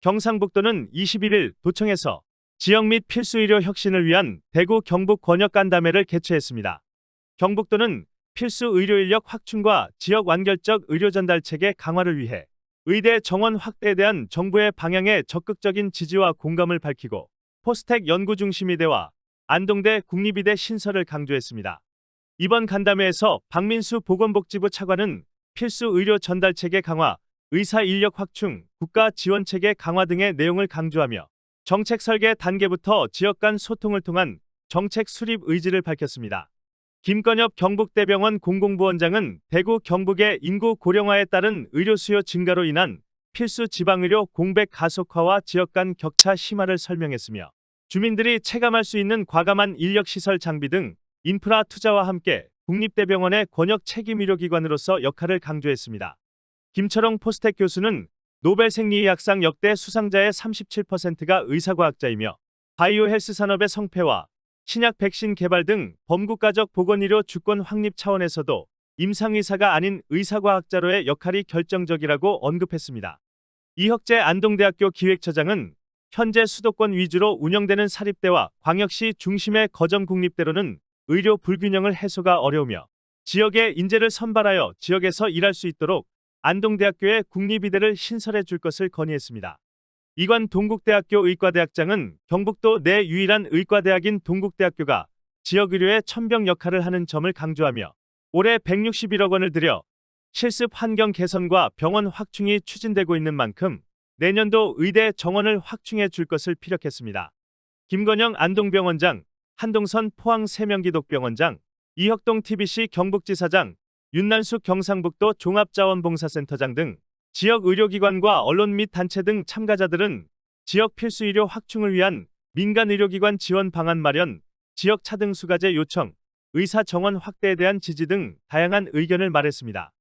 경상북도는 21일 도청에서 지역 및 필수 의료 혁신을 위한 대구 경북 권역 간담회를 개최했습니다. 경북도는 필수 의료 인력 확충과 지역 완결적 의료 전달 체계 강화를 위해 의대 정원 확대에 대한 정부의 방향에 적극적인 지지와 공감을 밝히고 포스텍 연구 중심 의대와 안동대 국립의대 신설을 강조했습니다. 이번 간담회에서 박민수 보건복지부 차관은 필수 의료 전달 체계 강화, 의사 인력 확충, 국가 지원 체계 강화 등의 내용을 강조하며 정책 설계 단계부터 지역 간 소통을 통한 정책 수립 의지를 밝혔습니다. 김건엽 경북대병원 공공부원장은 대구 경북의 인구 고령화에 따른 의료 수요 증가로 인한 필수 지방의료 공백 가속화와 지역 간 격차 심화를 설명했으며 주민들이 체감할 수 있는 과감한 인력시설 장비 등 인프라 투자와 함께 국립대병원의 권역 책임 의료기관으로서 역할을 강조했습니다. 김철ong 포스텍 교수는 노벨 생리의학상 역대 수상자의 37%가 의사과학자이며 바이오 헬스 산업의 성패와 신약 백신 개발 등 범국가적 보건의료 주권 확립 차원에서도 임상의사가 아닌 의사과학자로의 역할이 결정적이라고 언급했습니다. 이혁재 안동대학교 기획처장은 현재 수도권 위주로 운영되는 사립대와 광역시 중심의 거점 국립대로는 의료 불균형을 해소가 어려우며 지역의 인재를 선발하여 지역에서 일할 수 있도록 안동대학교에 국립의대를 신설해 줄 것을 건의했습니다. 이관 동국대학교 의과대학장은 경북도 내 유일한 의과대학인 동국대학교가 지역의료의 천병 역할을 하는 점을 강조하며 올해 161억 원을 들여 실습 환경 개선과 병원 확충이 추진되고 있는 만큼 내년도 의대 정원을 확충해 줄 것을 피력했습니다. 김건영 안동병원장, 한동선 포항 세명기독병원장, 이혁동 TBC 경북지사장, 윤난숙 경상북도 종합자원봉사센터장 등 지역 의료기관과 언론 및 단체 등 참가자들은 지역 필수 의료 확충을 위한 민간 의료기관 지원 방안 마련, 지역 차등 수가제 요청, 의사 정원 확대에 대한 지지 등 다양한 의견을 말했습니다.